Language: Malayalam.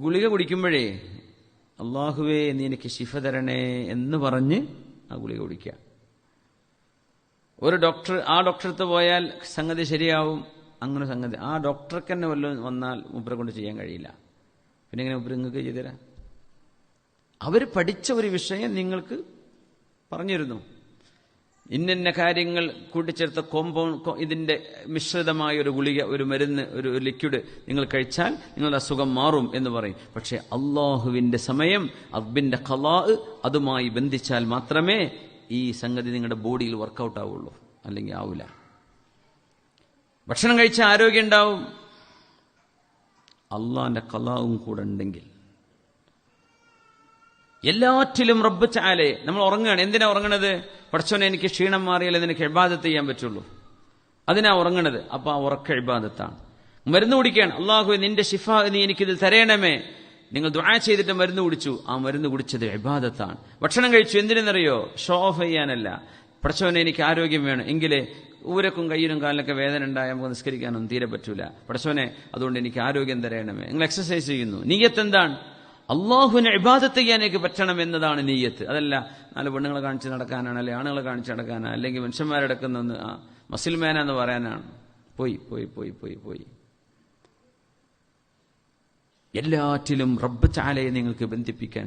ഗുളിക കുടിക്കുമ്പോഴേ അള്ളാഹുവേ നീ എനിക്ക് ശിഫ തരണേ എന്ന് പറഞ്ഞ് ആ ഗുളിക കുടിക്കുക. ഒരു ഡോക്ടർ ആ ഡോക്ടറെടുത്ത് പോയാൽ സംഗതി ശരിയാവും. അങ്ങനെ സംഗതി. ആ ഡോക്ടർക്ക് തന്നെ വല്ലതും വന്നാൽ മുപ്പരെ കൊണ്ട് ചെയ്യാൻ കഴിയില്ല. പിന്നെ എങ്ങനെ മുപ്പര് നിങ്ങൾക്ക് ചെയ്തുതരാം അവർ പഠിച്ച ഒരു വിഷയം നിങ്ങൾക്ക് പറഞ്ഞിരുന്നു. ഇന്നിന്ന കാര്യങ്ങൾ കൂട്ടിച്ചേർത്ത കോമ്പൗണ്ട് ഇതിന്റെ മിശ്രിതമായ ഒരു ഗുളിക ഒരു മരുന്ന് ഒരു ലിക്വിഡ് നിങ്ങൾ കഴിച്ചാൽ നിങ്ങളുടെ അസുഖം മാറും എന്ന് പറയും. പക്ഷേ അള്ളാഹുവിന്റെ സമയം അബ്ബിന്റെ കലാ അതുമായി ബന്ധിച്ചാൽ മാത്രമേ ഈ സംഗതി നിങ്ങളുടെ ബോഡിയിൽ വർക്കൗട്ട് ആവുള്ളൂ. അല്ലെങ്കിൽ ആവില്ല ഭക്ഷണം കഴിച്ച ആരോഗ്യം ഉണ്ടാവും. അള്ളാന്റെ കലാവും കൂടെ ഉണ്ടെങ്കിൽ. എല്ലാറ്റിലും റബ്ബ് ചാലെ നമ്മൾ ഉറങ്ങുകയാണ്. എന്തിനാ ഉറങ്ങണത്? പഠിച്ചോനെ എനിക്ക് ക്ഷീണം മാറിയാലേ നിനക്ക് ഇബാദത്ത് ചെയ്യാൻ പറ്റുള്ളൂ. അതിനാ ഉറങ്ങണത്. അപ്പൊ ആ ഉറക്ക ഇബാദത്താണ്. മരുന്ന് കുടിക്കുകയാണ് അള്ളാഹു നിന്റെ ഷിഫ നീ എനിക്കിതിൽ തരയണമേ. നിങ്ങൾ ദുആ ചെയ്തിട്ട് മരുന്ന് കുടിച്ചു. ആ മരുന്ന് കുടിച്ചത് ഇബാദത്താണ്. ഭക്ഷണം കഴിച്ചു. എന്തിനെന്നറിയോ? ഷോ ഓഫ് ചെയ്യാനല്ല. പടച്ചവനെ എനിക്ക് ആരോഗ്യം വേണം. എങ്കിലേ ഊരക്കും കയ്യിലും കാലിലൊക്കെ വേദന ഉണ്ടായ നമുക്ക് നിസ്കരിക്കാനൊന്നും തീരെ പറ്റൂല. പടച്ചവനെ അതുകൊണ്ട് എനിക്ക് ആരോഗ്യം തരയണമേ. നിങ്ങൾ എക്സസൈസ് ചെയ്യുന്നു. നീയത്ത് എന്താണ്? അള്ളാഹുവിനെ ഇബാദത്ത് ചെയ്യാനേക്ക് പറ്റണം എന്നതാണ് നീയത്ത്. അതല്ല നാല് പെണ്ണുങ്ങളെ കാണിച്ച് നടക്കാനാണ് അല്ലെ ആണുങ്ങളെ കാണിച്ച് നടക്കാനാണ് അല്ലെങ്കിൽ മനുഷ്യന്മാരടക്കുന്ന മസിൽമേന എന്ന് പറയാനാണ്. പോയി പോയി പോയി പോയി പോയി. എല്ലാറ്റിലും റബ്ബ് ചാലയെ നിങ്ങൾക്ക് ബന്ധിപ്പിക്കാൻ